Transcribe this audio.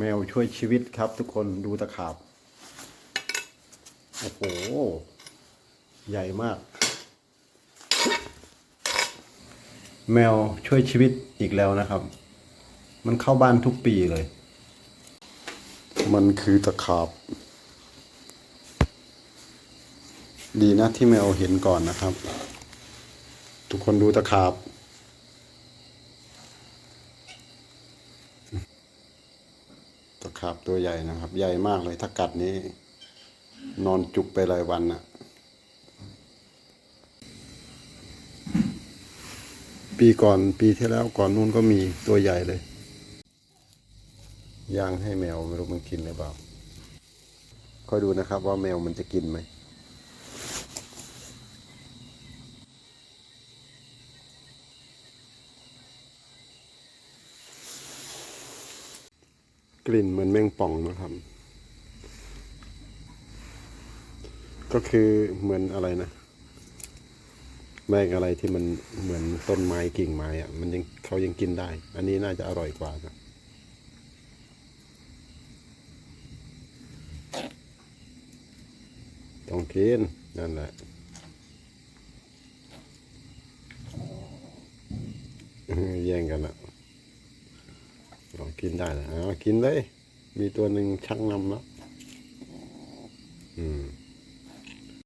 แมวช่วยชีวิตครับทุกคนดูตะขาบ โอ้โห ใหญ่มาก แมวช่วยชีวิตอีกแล้วนะครับ มันเข้าบ้านทุกปีเลย มันคือตะขาบ ดีนะที่แมวเห็นก่อนนะครับ ทุกคนดูตะขาบ ครับ ตัวใหญ่นะครับ ใหญ่มากเลย ถ้ากัดนี้ นอนจุกไปหลายวันน่ะปีก่อนปีที่แล้วก่อนนู้นก็มีตัวใหญ่เลย ย่างให้แมวไม่รู้มันกินหรือเปล่า คอยดูนะครับว่าแมวมันจะกินไหม กลิ่นเหมือนแมงป่องนะครับ ก็คือเหมือนอะไรนะ แมงอะไรที่มันเหมือนต้นไม้กิ่งไม้อะมันยังเขายังกินได้ อันนี้น่าจะอร่อยกว่านะต้องกินนั่นแหละแย่งกันละ ลองกินได้นะเอากินเลย มีตัวหนึ่งชักนำแล้ว